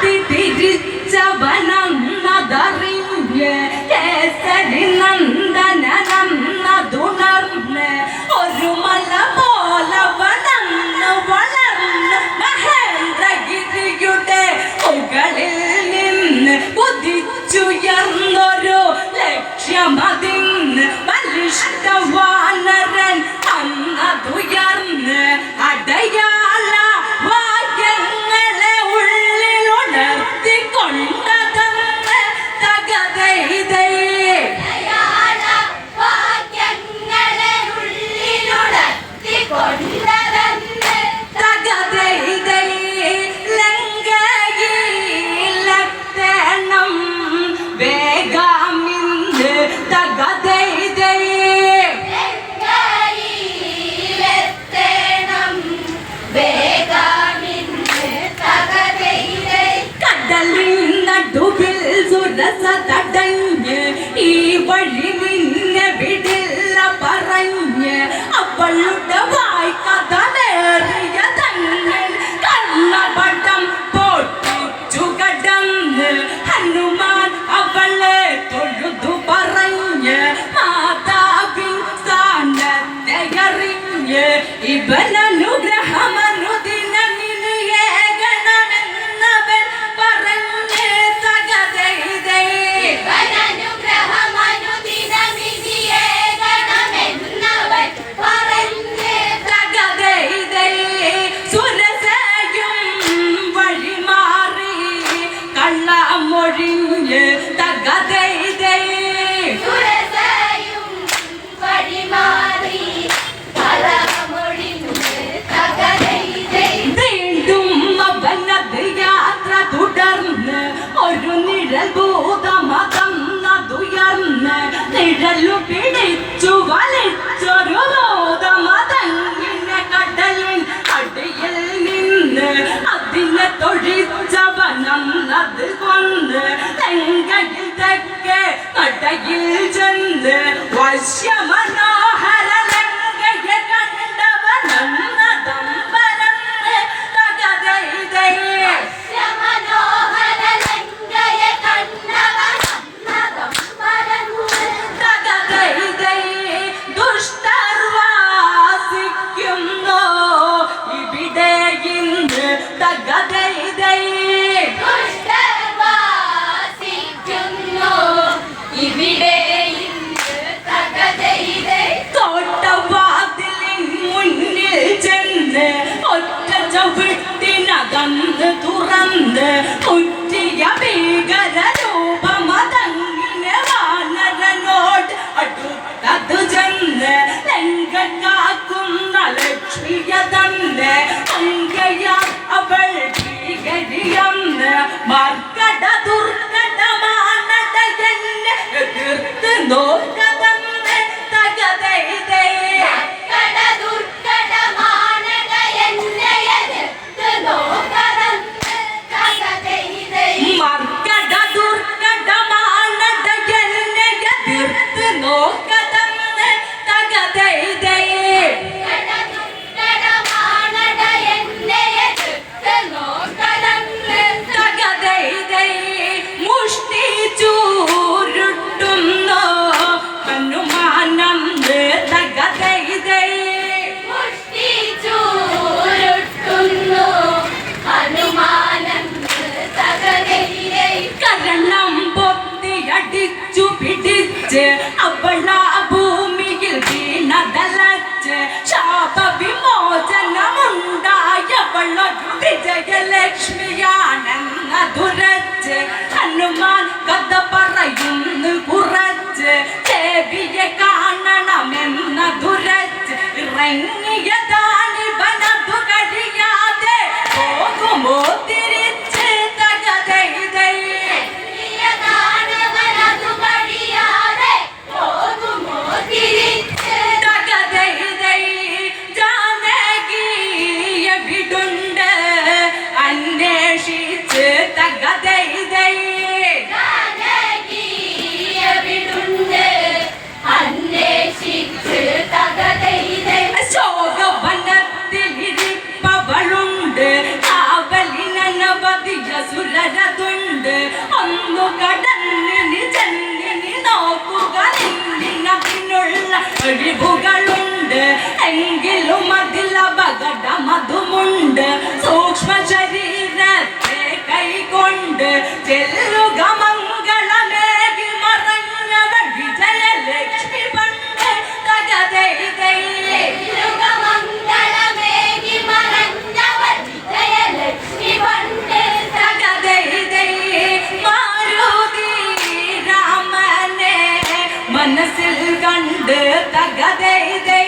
കത്തി തിരിച്ചവനന്നതറിഞ്ഞ് കേസരി നന്ദനനന്നതുണർന്ന് ഒരു മല പോലവനന്ന് വളർന്ന് മഹേന്ദ്രഗിരിയുടെ മുകളിൽ നിന്ന് കുതിച്ചുയർന്നൊരു ലക്ഷ്യമതിന്ന് ബലിഷ്ഠ വാനരൻ അന്നതുയർന്ന് അടയാ കടലു പിടിച്ചു വലിച്ചൊരു ഗോതമതങ്ങിനെ കടലിൻ അടിയിൽ നിന്ന് അതിനെ തൊഴിച്ചവനം അത് കൊണ്ട് തെങ്കയിൽ തെക്കേ കടയിൽ ചെന്ന് വശ്യമ തന്റെ അങ്കയ അവൾ ഭീകരിയെന്ന് മർക്കട ദുർഘടമാണടയെന്നെ എതിർത്ത് നോക്കതന്നെ തകതൈതേ കട ദുർ ഇറങ്ങിയതാണ് അവള ഭൂമിയിൽ കഴിയാതെ പോകുമോ ചുഴിവുകളുണ്ട് എങ്കിലും അതിലപകട മധുമുണ്ട് സൂക്ഷ്മ ശരീരത്തെ കൈകൊണ്ട് ചെല്ലുക മങ്ങ তাগা দেই দেই।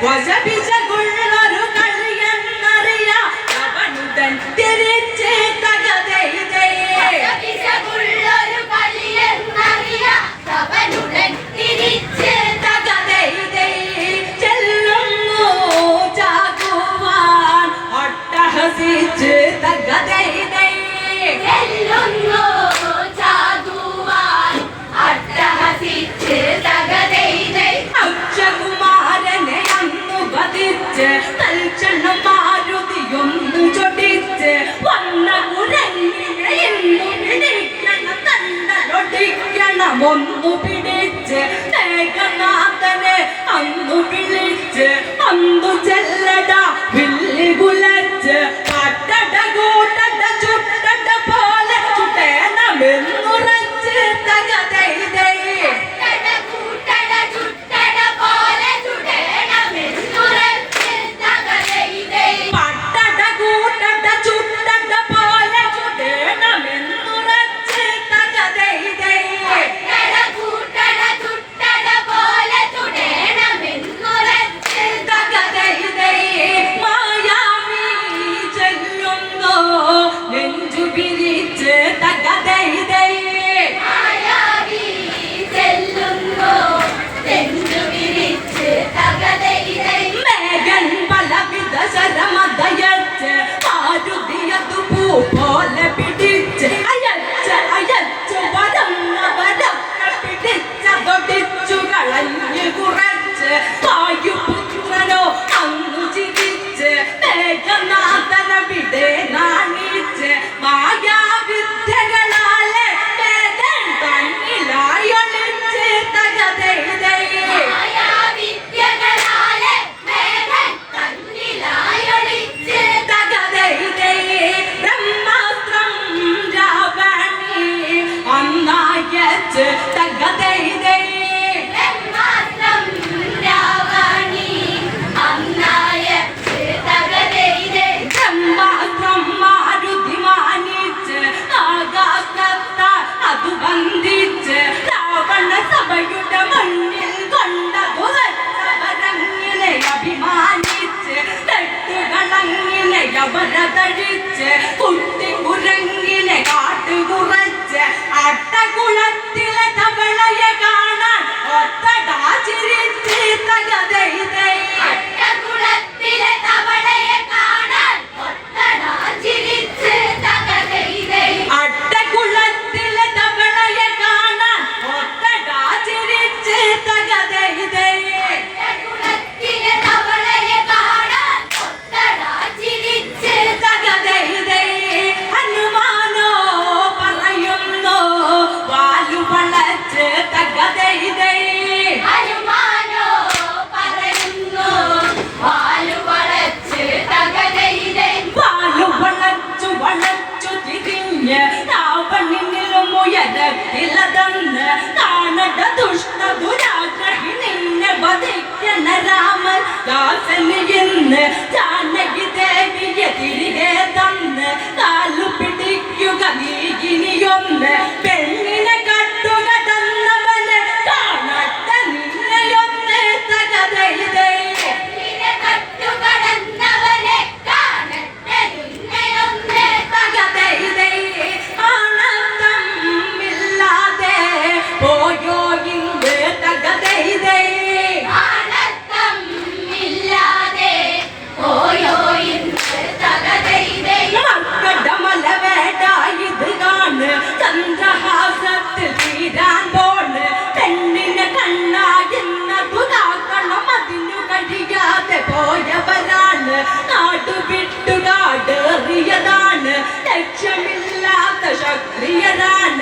pois é ಬೇಡ சட்ட குலத்தில தவளைய காண ദാസന് ഇന്ന് ജാനകി ദേവിയെ തിരികെ തന്ന് കാലു പിടിക്കുക നീ ഇനിയൊന്ന് പെണ്ണു லட்சமில்லாத சக்ரியரான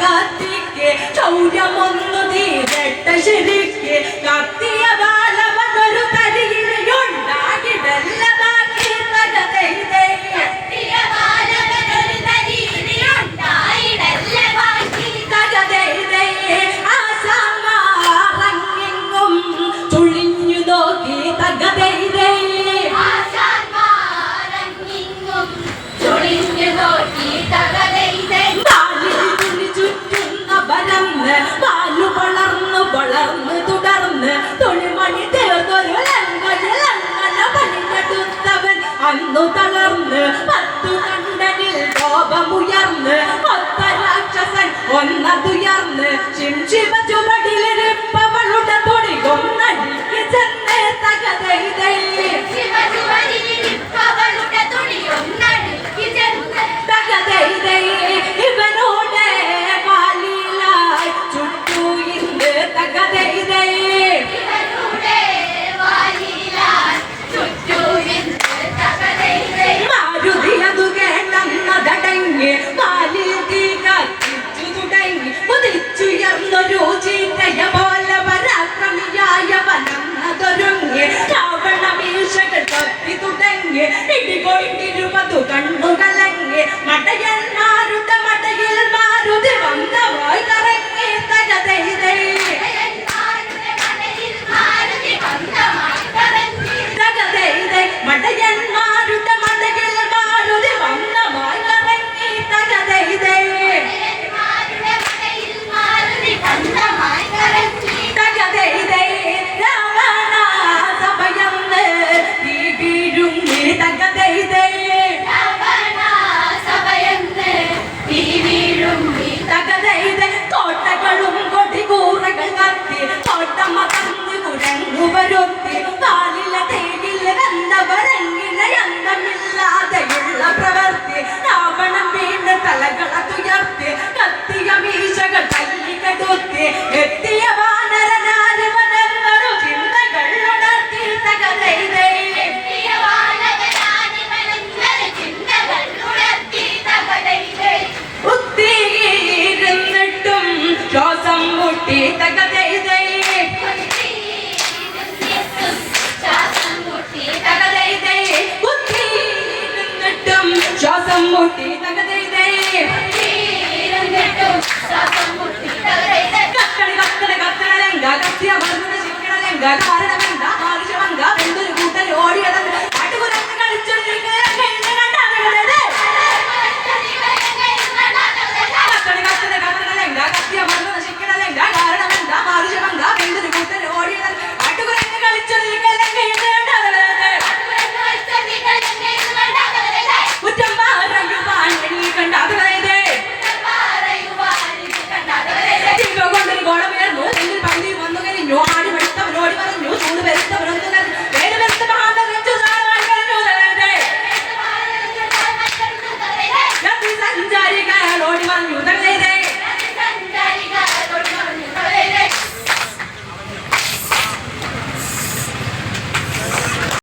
কার্তিককে সৌর্যমন্দ দিয়ে একটা সেদিককে কার্তিক ശ്വാസം മുട്ടി തകതൈതേ ശ്വാസം മുട്ടി തകതൈതേ கத்தனை கத்தனை கத்தனை கத்திய மருந்து சிக்கனலை காரணம்